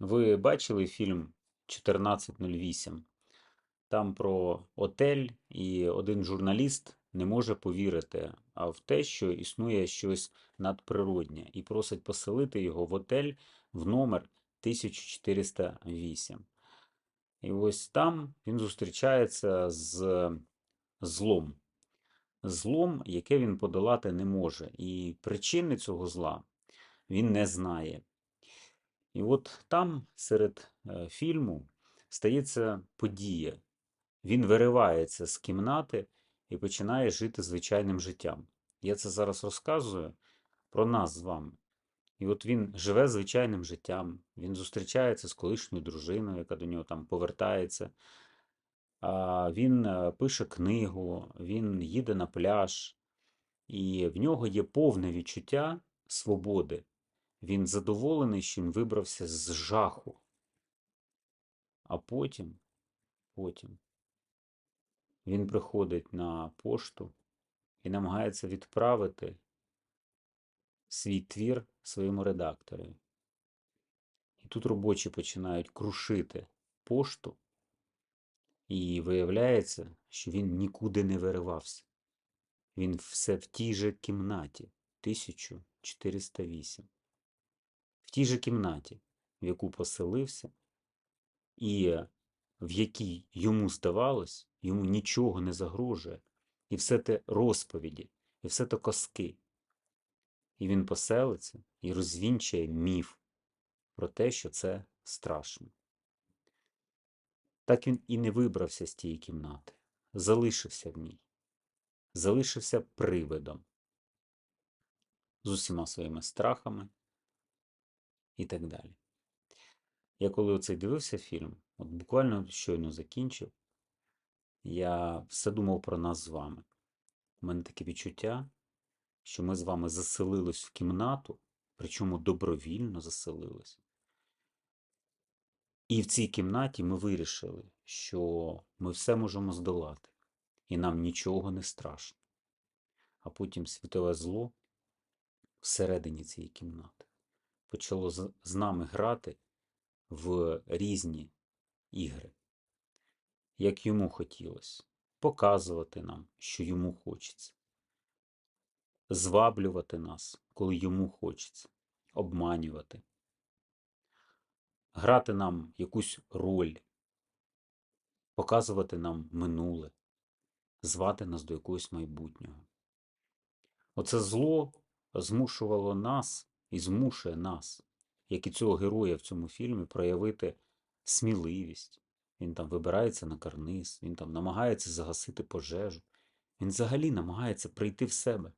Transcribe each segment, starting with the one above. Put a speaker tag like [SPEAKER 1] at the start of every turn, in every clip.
[SPEAKER 1] Ви бачили фільм 1408? Там про отель, і один журналіст не може повірити в те, що існує щось надприроднє, і просить поселити його в отель в номер 1408. І ось там він зустрічається з злом. Злом, яке він подолати не може. І причини цього зла він не знає. І от там, серед е, фільму, стається подія. Він виривається з кімнати і починає жити звичайним життям. Я це зараз розказую про нас з вами. І от він живе звичайним життям, він зустрічається з колишньою дружиною, яка до нього там повертається. Він е, пише книгу, він їде на пляж, і в нього є повне відчуття свободи. Він задоволений, що він вибрався з жаху. А потім, потім він приходить на пошту і намагається відправити свій твір своєму редактору. І тут робочі починають крушити пошту, і виявляється, що він нікуди не виривався. Він все в тій же кімнаті 1408 в тій же кімнаті, в яку поселився, і в якій йому здавалось, йому нічого не загрожує, і все те розповіді, і все те коски. І він поселиться і розвінчує міф про те, що це страшно. Так він і не вибрався з тієї кімнати, залишився в ній, залишився привидом. З усіма своїми страхами і так далі. Я коли оцей дивився фільм, от буквально щойно закінчив, я все думав про нас з вами. У мене таке відчуття, що ми з вами заселились в кімнату, причому добровільно заселились. І в цій кімнаті ми вирішили, що ми все можемо здолати, і нам нічого не страшно. А потім світове зло всередині цієї кімнати почало з нами грати в різні ігри, як йому хотілося, показувати нам, що йому хочеться, зваблювати нас, коли йому хочеться, обманювати, грати нам якусь роль, показувати нам минуле, звати нас до якогось майбутнього. Оце зло змушувало нас і змушує нас, як і цього героя в цьому фільмі, проявити сміливість. Він там вибирається на карниз, він там намагається загасити пожежу. Він взагалі намагається прийти в себе.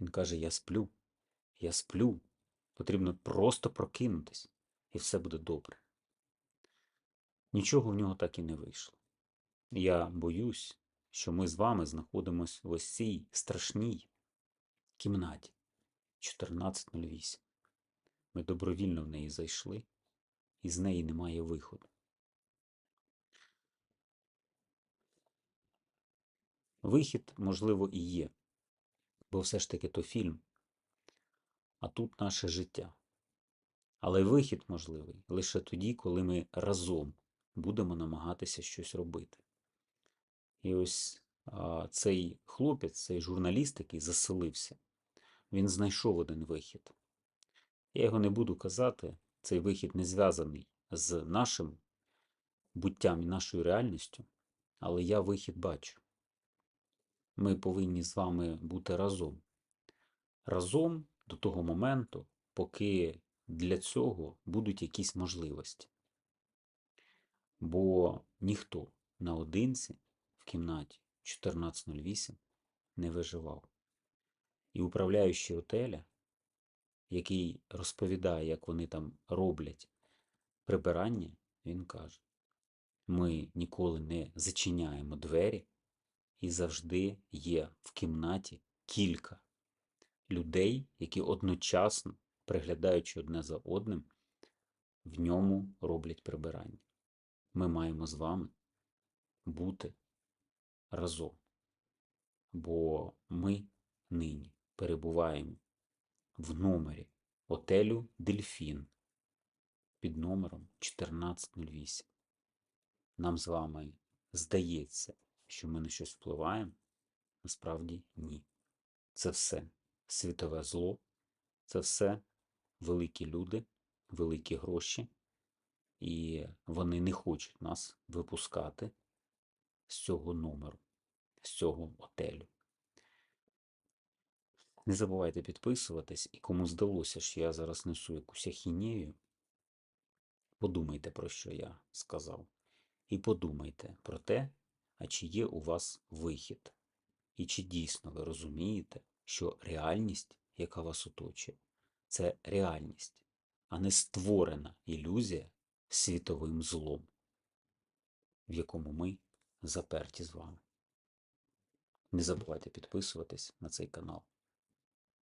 [SPEAKER 1] Він каже: Я сплю, я сплю. Потрібно просто прокинутись, і все буде добре. Нічого в нього так і не вийшло. Я боюсь, що ми з вами знаходимося в ось цій страшній кімнаті. 14.08. Ми добровільно в неї зайшли, і з неї немає виходу. Вихід, можливо, і є, бо все ж таки то фільм, а тут наше життя. Але вихід можливий лише тоді, коли ми разом будемо намагатися щось робити. І ось а, цей хлопець, цей журналіст, який заселився, він знайшов один вихід. Я його не буду казати, цей вихід не зв'язаний з нашим буттям і нашою реальністю, але я вихід бачу. Ми повинні з вами бути разом. Разом до того моменту, поки для цього будуть якісь можливості. Бо ніхто наодинці в кімнаті 1408 не виживав. І управляючий отеля, який розповідає, як вони там роблять прибирання, він каже: ми ніколи не зачиняємо двері, і завжди є в кімнаті кілька людей, які одночасно, приглядаючи одне за одним, в ньому роблять прибирання. Ми маємо з вами бути разом, бо ми нині перебуваємо в номері отелю Дельфін під номером 1408. Нам з вами здається, що ми на щось впливаємо, насправді ні. Це все світове зло, це все великі люди, великі гроші, і вони не хочуть нас випускати з цього номеру, з цього отелю. Не забувайте підписуватись, і кому здалося, що я зараз несу якусь ахінею, подумайте про що я сказав. І подумайте про те, а чи є у вас вихід, і чи дійсно ви розумієте, що реальність, яка вас оточує, це реальність, а не створена ілюзія світовим злом, в якому ми заперті з вами. Не забувайте підписуватись на цей канал.